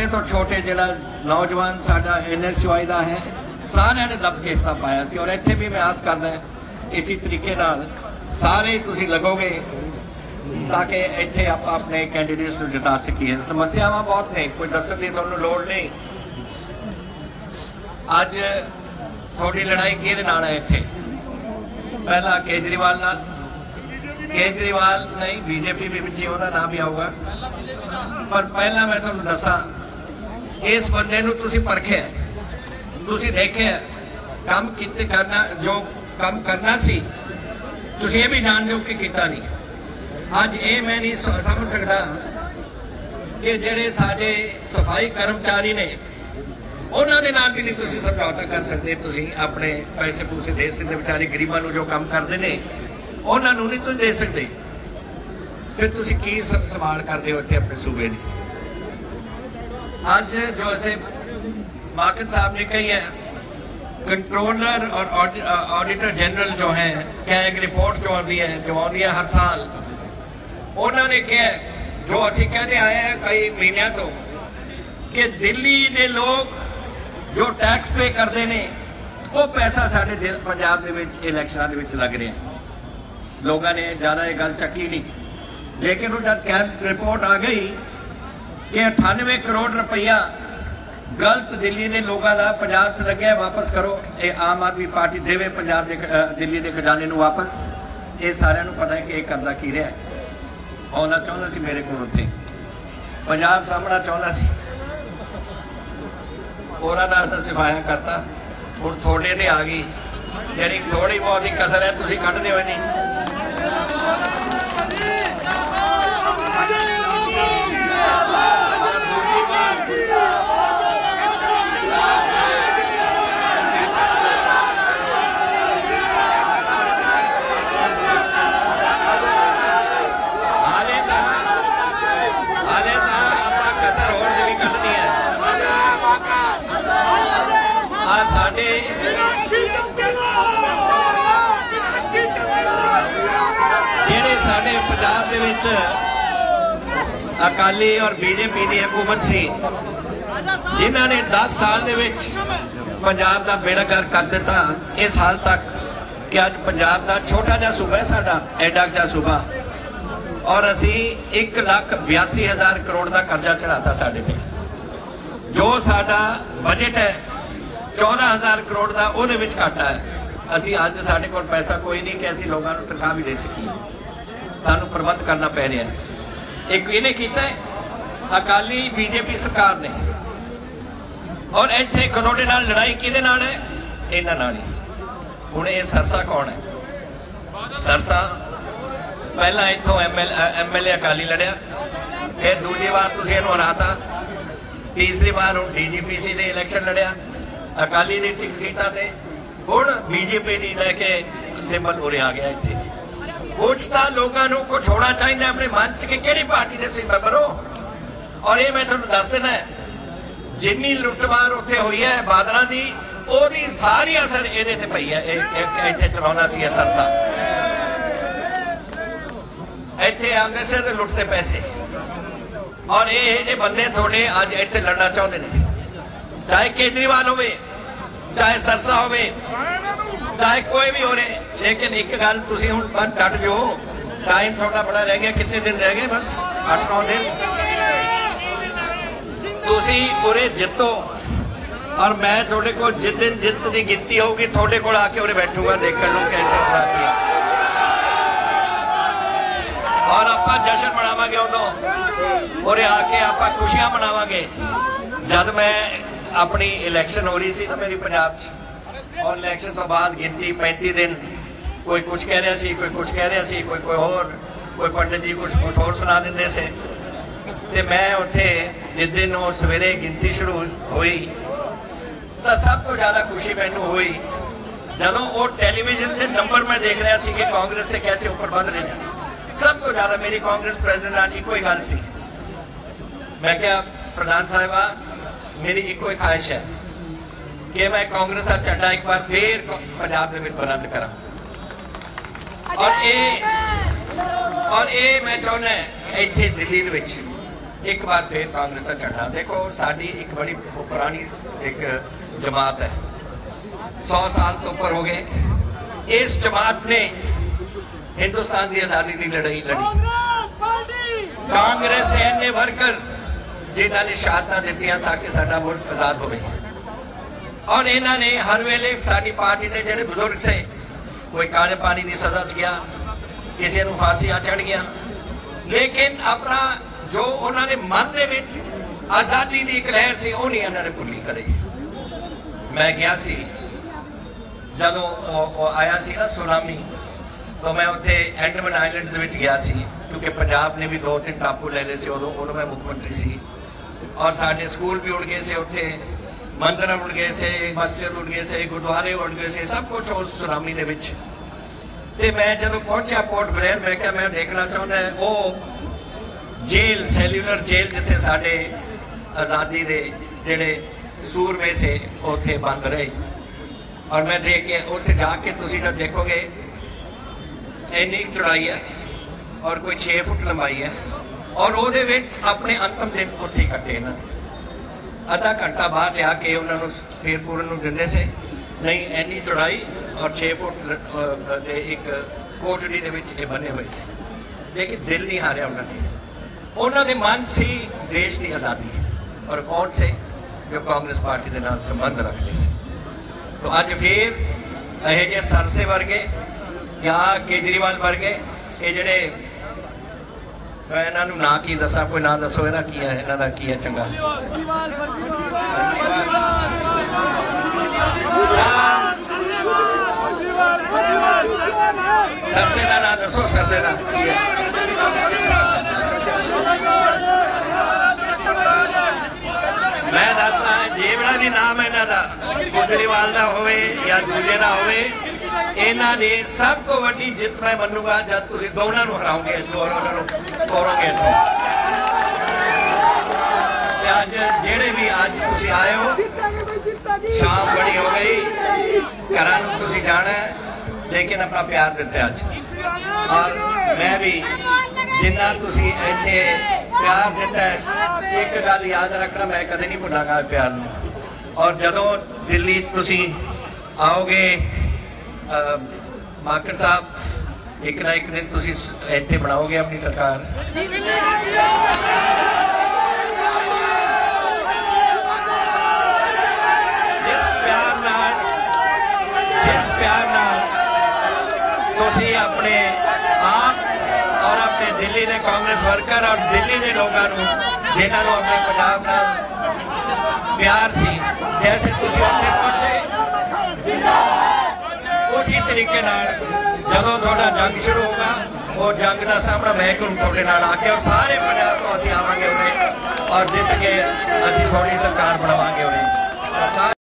ਛੋਟੇ ਤੋਂ ਛੋਟੇ ਜਿਹੜਾ ਨੌਜਵਾਨ ਸਾਡਾ ਐਨਐਸਯੂਆਈ ਦਾ ਹੈ, ਸਾਰਿਆਂ ਨੇ ਦੱਬ ਕੇ ਹਿੱਸਾ ਪਾਇਆ ਸੀ ਔਰ ਇੱਥੇ ਵੀ ਮੈਂ ਆਸ ਕਰਦਾ ਇਸੇ ਤਰੀਕੇ ਨਾਲ ਸਾਰੇ ਤੁਸੀਂ ਲੱਗੋਗੇ ਤਾਂ ਕਿ ਇੱਥੇ ਆਪਾਂ ਆਪਣੇ ਕੈਂਡੀਡੇਟਸ ਨੂੰ ਜਿਤਾ ਸਕੀਏ। ਸਮੱਸਿਆਵਾਂ ਬਹੁਤ ਨੇ, ਕੋਈ ਦੱਸਣ ਦੀ ਤੁਹਾਨੂੰ ਲੋੜ ਨਹੀਂ। ਅੱਜ ਤੁਹਾਡੀ ਲੜਾਈ ਕਿਹਦੇ ਨਾਲ ਹੈ ਇੱਥੇ? ਪਹਿਲਾ ਕੇਜਰੀਵਾਲ ਨਾਲ। ਕੇਜਰੀਵਾਲ ਨਹੀਂ, ਬੀਜੇਪੀ ਵੀ ਵਿੱਚ ਹੀ ਉਹਦਾ ਨਾਮ ਵੀ ਆਊਗਾ। ਪਰ ਪਹਿਲਾਂ ਮੈਂ ਤੁਹਾਨੂੰ ਦੱਸਾਂ ਇਸ ਬੰਦੇ ਨੂੰ ਤੁਸੀਂ ਪਰਖਿਆ ਤੁਸੀਂ ਦੇਖਿਆ ਕੰਮ ਕਿਤੇ ਕਰਨਾ, ਜੋ ਕੰਮ ਕਰਨਾ ਸੀ, ਤੁਸੀਂ ਇਹ ਵੀ ਜਾਣਦੇ ਹੋ ਕਿ ਕੀਤਾ ਨਹੀਂ। ਅੱਜ ਇਹ ਮੈਂ ਨਹੀਂ ਸਮਝ ਸਕਦਾ ਕਿ ਜਿਹੜੇ ਸਾਡੇ ਸਫ਼ਾਈ ਕਰਮਚਾਰੀ ਨੇ, ਉਹਨਾਂ ਦੇ ਨਾਲ ਵੀ ਨਹੀਂ ਤੁਸੀਂ ਸਮਝੌਤਾ ਕਰ ਸਕਦੇ। ਤੁਸੀਂ ਆਪਣੇ ਪੈਸੇ ਪੂਸੇ ਦੇ ਸਕਦੇ, ਵਿਚਾਰੇ ਗਰੀਬਾਂ ਨੂੰ ਜੋ ਕੰਮ ਕਰਦੇ ਨੇ, ਉਹਨਾਂ ਨੂੰ ਨਹੀਂ ਤੁਸੀਂ ਦੇ ਸਕਦੇ। ਫਿਰ ਤੁਸੀਂ ਕੀ ਸ- ਸਵਾਲ ਕਰਦੇ ਹੋ ਇੱਥੇ ਆਪਣੇ ਸੂਬੇ ਦੀ? ਅੱਜ ਜੋ ਅਸੀਂ ਮਾਕਨ ਸਾਹਿਬ ਨੇ ਕਹੀ ਹੈ कंट्रोलर और ऑडिटर जनरल जो है क्या एक रिपोर्ट जो आती है जो आती है हर साल ਉਹਨਾਂ ਨੇ ਕਿਹਾ ਜੋ ਅਸੀਂ ਕਹਦੇ ਆਏ ਆ ਕਈ ਮਹੀਨਿਆਂ ਤੋਂ ਕਿ ਦਿੱਲੀ ਦੇ ਲੋਕ ਜੋ ਟੈਕਸ ਪੇ ਕਰਦੇ ਨੇ ਉਹ ਪੈਸਾ ਸਾਡੇ ਦਿਲ ਪੰਜਾਬ ਦੇ ਵਿੱਚ ਇਲੈਕਸ਼ਨਾਂ ਦੇ ਵਿੱਚ ਲੱਗ ਰਿਹਾ ਲੋਕਾਂ ਨੇ ਜ਼ਿਆਦਾ ਇਹ ਗੱਲ ਚੱਕੀ ਨਹੀਂ ਲੇਕਿਨ ਉਹ ਜਦ ਕੈਂਪ ਰਿਪੋਰਟ ਆ ਗਈ ਕਿ 98 ਕਰੋੜ ਰੁਪਈਆ ਗਲਤ ਦਿੱਲੀ ਦੇ ਲੋਕਾਂ ਦਾ ਪੰਜਾਬ 'ਚ ਲੱਗਿਆ, ਵਾਪਸ ਕਰੋ। ਇਹ ਆਮ ਆਦਮੀ ਪਾਰਟੀ ਦੇਵੇ ਪੰਜਾਬ ਦੇ ਦਿੱਲੀ ਦੇ ਖਜ਼ਾਨੇ ਨੂੰ ਵਾਪਸ। ਇਹ ਸਾਰਿਆਂ ਨੂੰ ਪਤਾ ਹੈ ਕਿ ਇਹ ਕਰਦਾ ਕੀ ਰਿਹਾ। ਆਉਣਾ ਚਾਹੁੰਦਾ ਸੀ ਮੇਰੇ ਕੋਲ ਉੱਥੇ। ਪੰਜਾਬ ਸਾਹਮਣਾ ਚਾਹੁੰਦਾ ਸੀ। ਉਹਨਾਂ ਦਾ ਅਸਾਂ ਸਿਫਾਇਆ ਕਰਤਾ। ਹੁਣ ਤੁਹਾਡੇ ਤੇ ਆ ਗਈ। ਜਿਹੜੀ ਥੋੜੀ ਬਹੁਤ ਹੀ ਕਸਰ ਹੈ, ਤੁਸੀਂ ਕੱਢ ਦਿਓ ਇਹਦੀ ਦੂਜੀ ਵਾਰ ਹਾਲੇ ਤਾਂ ਹਾਲੇ ਤਾਂ ਆਪਾਂ ਕਸਰ ਹੋਰ ਦੀ ਵੀ ਕੱਢਣੀ ਹੈ ਆ ਸਾਡੇ ਜਿਹੜੇ ਸਾਡੇ ਪੰਜਾਬ ਦੇ ਵਿੱਚ ਅਕਾਲੀ ਔਰ ਬੀਜੇਪੀ ਦੀ ਹਕੂਮਤ ਸੀ। ਜਿਨ੍ਹਾਂ ਨੇ 10 ਸਾਲ ਦੇ ਵਿੱਚ ਪੰਜਾਬ ਦਾ ਬੇੜਾ ਕਰ ਦਿੱਤਾ। ਇਸ ਹਾਲ ਤੱਕ ਕਿ ਅੱਜ ਪੰਜਾਬ ਦਾ ਛੋਟਾ ਜਿਹਾ ਸੂਬਾ ਹੈ ਸਾਡਾ, ਐਡਾ ਜਿਹਾ ਸੂਬਾ। ਔਰ ਅਸੀਂ 1 ਲੱਖ 82 ਹਜ਼ਾਰ ਕਰੋੜ ਦਾ ਕਰਜ਼ਾ ਚੜਾਤਾ ਸਾਡੇ ਤੇ। ਜੋ ਸਾਡਾ ਬਜਟ ਹੈ 14000 ਕਰੋੜ ਦਾ ਉਹਦੇ ਵਿੱਚ ਘਾਟਾ ਹੈ। ਅਸੀਂ ਅੱਜ ਸਾਡੇ ਕੋਲ ਪੈਸਾ ਕੋਈ ਨਹੀਂ ਕਿ ਅਸੀਂ ਲੋਕਾਂ ਨੂੰ ਤਨਖਾਹ ਵੀ ਦੇ ਸਕੀਏ। ਸਾਨੂੰ ਪ੍ਰਬੰਧ ਕਰਨਾ ਪੈ ਰਿਹਾ ਹੈ। ਇੱਕ ਇਹਨੇ ਕੀਤਾ ਅਕਾਲੀ ਬੀਜੇਪੀ ਸਰਕਾਰ ਨੇ। ਔਰ ਇੱਥੇ ਕਰੋੜੇ ਨਾਲ ਲੜਾਈ ਕਿਹਦੇ ਨਾਲ ਹੈ? ਇਹਨਾਂ ਨਾਲ ਹੀ। ਹੁਣ ਇਹ ਸਰਸਾ ਕੌਣ ਹੈ? ਸਰਸਾ ਪਹਿਲਾਂ ਇੱਥੋਂ ਐਮਐਲਏ ਅਕਾਲੀ ਲੜਿਆ। ਫਿਰ ਦੂਜੀ ਵਾਰ ਤੁਸੀਂ ਇਹਨੂੰ ਹਰਾਤਾ। ਤੀਸਰੀ ਵਾਰ ਹੁਣ ਡੀਜੀਪੀਸੀ ਦੇ ਇਲੈਕਸ਼ਨ ਲੜਿਆ। ਅਕਾਲੀ ਦੀ ਟਿਕ ਸੀਟਾਂ ਤੇ ਹੁਣ ਬੀਜੇਪੀ ਦੀ ਲੈ ਕੇ ਸਿੰਬਲ ਉਰੇ ਆ ਗਿਆ ਇੱਥੇ। ਕੁਝ ਤਾਂ ਲੋਕਾਂ ਨੂੰ ਕੁਝ ਹੋਣਾ ਚਾਹੀਦਾ ਆਪਣੇ ਮਨ 'ਚ ਕਿ ਕਿਹੜੀ ਪਾਰਟੀ ਦੇ ਸੀ ਮੈਂਬਰ ਹੋ। ਔਰ ਇਹ ਮੈਂ ਤੁਹਾਨੂੰ ਦੱਸ ਦੇਣਾ ਜਿੰਨੀ ਲੁੱਟਮਾਰ ਉੱਥੇ ਹੋਈ ਹੈ ਬਾਦਲਾਂ ਦੀ, ਉਹਦੀ ਸਾਰੀ ਅਸਰ ਇਹਦੇ ਤੇ ਪਈ ਹੈ, ਇਹ ਇੱਥੇ ਚਲਾਉਣਾ ਸੀ ਇਹ ਸਰਸਾ। ਇੱਥੇ ਅੰਗਰੇਜ਼ਾਂ ਦੇ ਲੁੱਟਦੇ ਪੈਸੇ ਔਰ ਇਹ ਇਹ ਜੇ ਬੰਦੇ ਤੁਹਾਡੇ ਅੱਜ ਇੱਥੇ ਲੜਨਾ ਚਾਹੁੰਦੇ ਨੇ। ਚਾਹੇ ਕੇਜਰੀਵਾਲ ਹੋਵੇ, ਚਾਹੇ ਸਰਸਾ ਹੋਵੇ ਚਾਹੇ ਕੋਈ ਵੀ ਹੋਵੇ ਲੇਕਿਨ ਇੱਕ ਗੱਲ ਤੁਸੀਂ ਹੁਣ ਬਸ ਡਟ ਜੋ ਟਾਈਮ ਤੁਹਾਡਾ ਬੜਾ ਰਹਿ ਗਿਆ। ਕਿੰਨੇ ਦਿਨ ਰਹਿ ਗਏ? ਬਸ 8-9 ਦਿਨ। ਤੁਸੀਂ ਪੂਰੇ ਜਿੱਤੋ। ਔਰ ਮੈਂ ਤੁਹਾਡੇ ਕੋਲ ਜਿਸ ਦਿਨ ਜਿੱਤ ਦੀ ਗਿਣਤੀ ਹੋਊਗੀ, ਤੁਹਾਡੇ ਕੋਲ ਆ ਕੇ ਉਰੇ ਬੈਠੂਗਾ, ਦੇਖਣ ਨੂੰ ਕੈਂਟਰ ਬਣਾ ਕੇ ਔਰ ਆਪਾਂ ਜਸ਼ਨ ਮਨਾਵਾਂਗੇ ਉਦੋਂ। ਉਰੇ ਆ ਕੇ ਆਪਾਂ ਖੁਸ਼ੀਆਂ ਮਨਾਵਾਂਗੇ। ਜਦ ਮੈਂ ਆਪਣੀ ਇਲੈਕਸ਼ਨ ਹੋ ਰਹੀ ਸੀ ਤਾਂ ਮੇਰੀ ਪੰਜਾਬ 'ਚ ਔਰ ਇਲੈਕਸ਼ਨ ਤੋਂ ਬਾਅਦ ਗਿਣਤੀ 35 ਦਿਨ। ਕੋਈ ਕੁਝ ਕਹਿ ਰਿਹਾ ਸੀ, ਕੋਈ ਕੁਝ ਕਹਿ ਰਿਹਾ ਸੀ, ਕੋਈ ਕੋਈ ਹੋਰ। ਕੋਈ ਪੰਡਿਤ ਜੀ ਕੁਝ ਕੁਝ ਹੋਰ ਸੁਣਾ ਦਿੰਦੇ ਸੀ। ਤੇ ਮੈਂ ਉੱਥੇ ਜਿਸ ਦਿਨ ਉਹ ਸਵੇਰੇ ਗਿਣਤੀ ਸ਼ੁਰੂ ਹੋਈ, ਤਾਂ ਸਭ ਤੋਂ ਜ਼ਿਆਦਾ ਖੁਸ਼ੀ ਮੈਨੂੰ ਹੋਈ। ਜਦੋਂ ਉਹ ਟੈਲੀਵਿਜ਼ਨ ਤੇ ਨੰਬਰ ਮੈਂ ਦੇਖ ਰਿਹਾ ਸੀ ਕਿ ਕਾਂਗਰਸ ਸੇ ਕੈਸੇ ਉੱਪਰ ਵੱਧ ਰਹੇ ਨੇ। ਸਭ ਤੋਂ ਜ਼ਿਆਦਾ ਮੇਰੀ ਕਾਂਗਰਸ ਪ੍ਰੈਜ਼ੀਡੈਂਟ ਨਾਲ ਇੱਕੋ ਹੀ ਗੱਲ ਸੀ। ਮੈਂ ਕਿਹਾ, ਪ੍ਰਧਾਨ ਸਾਹਿਬਾ, ਮੇਰੀ ਇੱਕੋ ਹੀ ਖਾਹਿਸ਼ ਹੈ। ਕਿ ਮੈਂ ਕਾਂਗਰਸ ਦਾ ਝੰਡਾ ਇੱਕ ਵਾਰ ਫੇਰ ਕ- ਪੰਜਾਬ ਦੇ ਵਿੱਚ ਬੁਲੰਦ ਕਰਾਂ ਔਰ ਇਹ ਔਰ ਇਹ ਮੈਂ ਚਾਹੁੰਦਾ ਕਿ ਇੱਥੇ ਦਿੱਲੀ ਦੇ ਵਿੱਚ ਇੱਕ ਵਾਰ ਫੇਰ ਕਾਂਗਰਸ ਦਾ ਝੰਡਾ ਦੇਖੋ ਸਾਡੀ ਇੱਕ ਬੜੀ ਪੁਰਾਣੀ ਇੱਕ ਜਮਾਤ ਹੈ 100 ਸਾਲ ਤੋਂ ਉੱਪਰ ਹੋ ਗਏ ਇਸ ਜਮਾਤ ਨੇ ਹਿੰਦੁਸਤਾਨ ਦੀ ਆਜ਼ਾਦੀ ਦੀ ਲੜਾਈ ਲੜੀ ਕਾਂਗਰਸ ਪਾਰਟੀ ਕਾਂਗਰਸ ਐਨੇ ਵਰਕਰ ਜਿਨ੍ਹਾਂ ਨੇ ਸ਼ਹਾਦਤਾਂ ਦਿੱਤੀਆਂ ਤਾਂ ਕਿ ਸਾਡਾ ਮੁਲਕ ਆਜ਼ਾਦ ਹੋਵੇ ਔਰ ਇਹਨਾਂ ਨੇ ਹਰ ਵੇਲੇ ਸਾਡੀ ਪਾਰਟੀ ਦੇ ਜਿਹੜੇ ਬਜ਼ੁਰਗ ਸੇ, ਕੋਈ ਕਾਲੇ ਪਾਣੀ ਦੀ ਸਜ਼ਾ 'ਚ ਗਿਆ, ਕਿਸੇ ਨੂੰ ਫਾਂਸੀਆਂ ਚੜ ਗਿਆ। ਲੇਕਿਨ ਆਪਣਾ ਜੋ ਉਹਨਾਂ ਦੇ ਮਨ ਦੇ ਵਿੱਚ ਆਜ਼ਾਦੀ ਦੀ ਇੱਕ ਲਹਿਰ ਸੀ, ਉਹ ਨਹੀਂ ਇਹਨਾਂ ਨੇ ਭੁੱਲੀ ਕਦੇ। ਮੈਂ ਗਿਆ ਸੀ, ਜਦੋਂ ਉਹ ਆਇਆ ਸੀ ਨਾ ਸੁਨਾਮੀ, ਤਾਂ ਮੈਂ ਉੱਥੇ ਐਂਡਮਨ ਆਈਲੈਂਡਸ ਦੇ ਵਿੱਚ ਗਿਆ ਸੀ, ਕਿਉਂਕਿ ਪੰਜਾਬ ਨੇ ਵੀ ਦੋ ਤਿੰਨ ਟਾਪੂ ਲੈ ਲਏ ਸੀ, ਉਦੋਂ ਉਦੋਂ ਮੈਂ ਮੁੱਖ ਮੰਤਰੀ ਸੀ। ਔਰ ਸਾਡੇ ਸਕੂਲ ਵੀ ਉੜ ਗਏ ਸੀ ਉੱਥੇ। ਮੰਦਰ ਉੜ ਗਏ ਸੀ, ਮਸਜਿਦ ਉੜ ਗਏ ਸੀ, ਗੁਰਦੁਆਰੇ ਉੜ ਗਏ ਸੀ, ਸਭ ਕੁਝ ਉਸ ਸੁਨਾਮੀ ਦੇ ਵਿੱਚ। ਤੇ ਮੈਂ ਜਦੋਂ ਪਹੁੰਚਿਆ ਪੋਰਟ ਬਲੇਅਰ ਮੈਂ ਕਿਹਾ ਮੈਂ ਦੇਖਣਾ ਚਾਹੁੰਦਾ ਉਹ ਜੇਲ੍ਹ, ਸੈਲੂਲਰ ਜੇਲ੍ਹ ਜਿੱਥੇ ਸਾਡੇ ਆਜ਼ਾਦੀ ਦੇ ਜਿਹੜੇ ਸੂਰਮੇ ਸੇ, ਉੱਥੇ ਬੰਦ ਰਹੇ। ਔਰ ਮੈਂ ਦੇਖ ਕੇ, ਉੱਥੇ ਜਾ ਕੇ ਤੁਸੀਂ ਜਦ ਦੇਖੋਗੇ, ਇੰਨੀ ਚੌੜਾਈ ਹੈ ਔਰ ਕੋਈ 6 ਫੁੱਟ ਲੰਬਾਈ ਹੈ। ਔਰ ਉਹਦੇ ਵਿੱਚ ਆਪਣੇ ਅੰਤਮ ਦਿਨ ਉੱਥੇ ਕੱਟੇ ਇਹਨਾਂ ਨੇ। ਅੱਧਾ ਘੰਟਾ ਬਾਅਦ ਲਿਆ ਕੇ ਉਹਨਾਂ ਨੂੰ ਫੇਰ ਪੂਰਨ ਨੂੰ ਦਿੰਦੇ ਸੀ। ਨਹੀਂ, ਇੰਨੀ ਚੌੜਾਈ ਔਰ 6 ਫੁੱਟ ਦੇ ਇੱਕ ਕੋਟੜੀ ਦੇ ਵਿੱਚ ਇਹ ਬੰਨੇ ਹੋਏ ਸੀ। ਲੇਕਿਨ ਦਿਲ ਨਹੀਂ ਹਾਰਿਆ ਉਹਨਾਂ ਨੇ। ਉਹਨਾਂ ਦੇ ਮਨ ਸੀ, ਦੇਸ਼ ਦੀ ਆਜ਼ਾਦੀ। ਔਰ ਕੌਣ ਸੇ? ਜੋ ਕਾਂਗਰਸ ਪਾਰਟੀ ਦੇ ਨਾਲ ਸੰਬੰਧ ਰੱਖਦੇ ਸੀ। ਤੋ ਅੱਜ ਫੇਰ ਇਹ ਜੇ ਸਰਸੇ ਵਰਗੇ ਜਾਂ ਕੇਜਰੀਵਾਲ ਵਰਗੇ, ਇਹ ਜਿਹੜੇ ਇਹਨਾਂ ਨੂੰ ਨਾ ਕੀ ਦੱਸਾਂ, ਕੋਈ ਨਾਂ ਦੱਸੋ ਇਹਦਾ ਕੀ ਹੈ, ਇਹਨਾਂ ਦਾ ਕੀ ਹੈ ਚੰਗਾ। ਸਰਸੇ ਦਾ ਨਾਂ ਦੱਸੋ, ਸਰਸੇ ਦਾ। ਕੀ ਹੈ ਮੈਂ ਦੱਸਦਾ ਜਿਹੜਾ ਵੀ ਨਾਮ ਇਹਨਾਂ ਦਾ। ਕੇਜਰੀਵਾਲ ਦਾ ਹੋਵੇ ਜਾਂ ਦੂਜੇ ਦਾ ਹੋਵੇ ਇਹਨਾਂ ਦੀ ਸਭ ਤੋਂ ਵੱਡੀ ਜਿੱਤ ਮੈਂ ਮੰਨੂਗਾ ਜਦ ਤੁਸੀਂ ਦੋਨਾਂ ਨੂੰ ਹਰਾਓਗੇ ਦੋਨਾਂ ਨੂੰ ਤੋੜੋਗੇ ਇੱਥੋਂ। ਅੱਜ ਜਿਹੜੇ ਵੀ ਅੱਜ ਤੁਸੀਂ ਆਏ ਹੋ, ਸ਼ਾਮ ਬੜੀ ਹੋ ਗਈ, ਘਰਾਂ ਨੂੰ ਤੁਸੀਂ ਜਾਣਾ ਲੇਕਿਨ ਆਪਣਾ ਪਿਆਰ ਦਿੱਤਾ ਅੱਜ ਔਰ ਮੈਂ ਵੀ ਜਿੰਨਾ ਤੁਸੀਂ ਇੱਥੇ ਪਿਆਰ ਦਿੱਤਾ ਇੱਕ ਗੱਲ ਯਾਦ ਰੱਖਣਾ, ਮੈਂ ਕਦੇ ਨਹੀਂ ਭੁੱਲਾਂਗਾ ਪਿਆਰ ਨੂੰ ਔਰ ਜਦੋਂ ਦਿੱਲੀ 'ਚ ਤੁਸੀਂ ਆਓਗੇ ਅਹ, ਮਾਕੜ ਸਾਹਿਬ ਇੱਕ ਨਾ ਇੱਕ ਦਿਨ ਤੁਸੀਂ ਇੱਥੇ ਬਣਾਓਗੇ ਆਪਣੀ ਸਰਕਾਰ। ਨਾਲ ਜਿਸ ਪਿਆਰ ਨਾਲ ਤੁਸੀਂ ਆਪਣੇ ਆਪ ਔਰ ਆਪਣੇ ਦਿੱਲੀ ਦੇ ਕਾਂਗਰਸ ਵਰਕਰ ਔਰ ਦਿੱਲੀ ਦੇ ਲੋਕਾਂ ਨੂੰ ਜਿਨ੍ਹਾਂ ਨੂੰ ਆਪਣੇ ਪੰਜਾਬ ਨਾਲ ਪਿਆਰ ਸੀ ਜੈਸੇ ਤੁਸੀਂ ਉੱਥੇ ਪਹੁੰਚੇ ਉਸੇ ਤਰੀਕੇ ਨਾਲ ਜਦੋਂ ਤੁਹਾਡਾ ਜੰਗ ਸ਼ੁਰੂ ਹੋਗਾ ਉਹ ਜੰਗ ਦਾ ਸਾਹਮਣਾ ਮੈਂ ਕਰੂੰ ਤੁਹਾਡੇ ਨਾਲ ਆ ਕੇ ਔਰ ਸਾਰੇ ਪੰਜਾਬ ਤੋਂ ਅਸੀਂ ਆਵਾਂਗੇ ਉਹਨੇ ਔਰ ਜਿੱਤ ਕੇ ਅਸੀਂ ਤੁਹਾਡੀ ਸਰਕਾਰ ਬਣਾਵਾਂਗੇ ਉਰੇ।